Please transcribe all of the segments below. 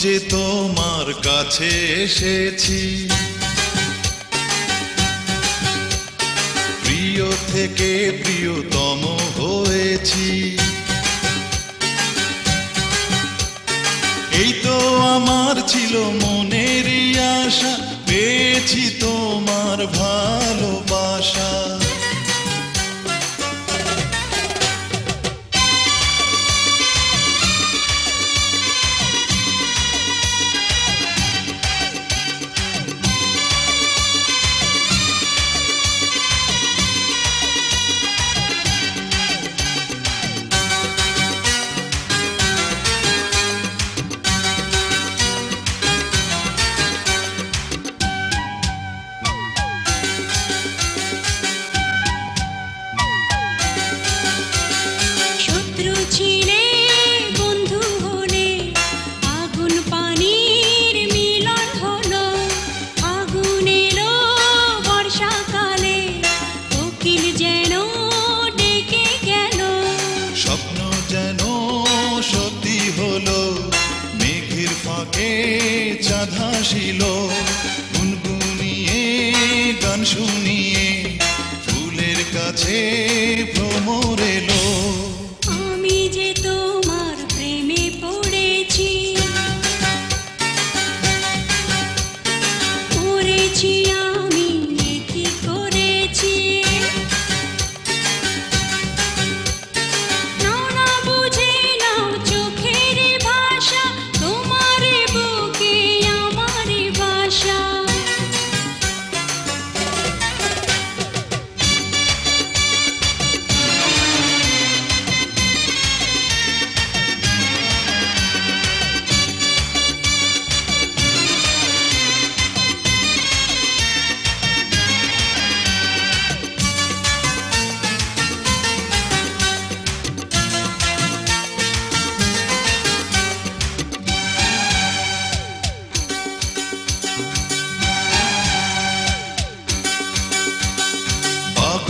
যে তোমার কাছে এসেছি। প্রিয় থেকে প্রিয়তম হয়েছি। এই তো আমার ছিল মনেরই আশা, পেয়েছি তোমার ভালোবাসা। হাসিল গুনগুনিয়ে গান শুনিয়ে ফুলের কাছে ভ্রমর এলো।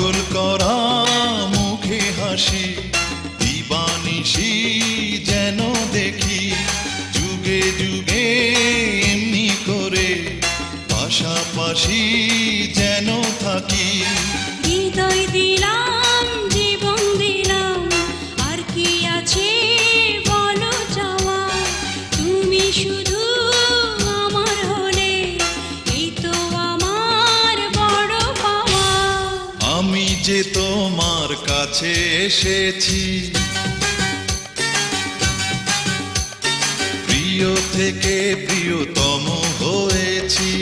পাগল করা মুখে হাসি দিবানিসি যে তোমার কাছে এসেছি। প্রিয় থেকে প্রিয়তম হয়েছি।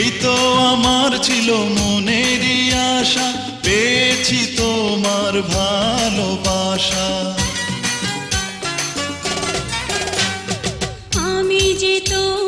এই তো আমার ছিল মনেরই আশা, পেয়েছি তোমার ভালোবাসা। আমি যে তোমার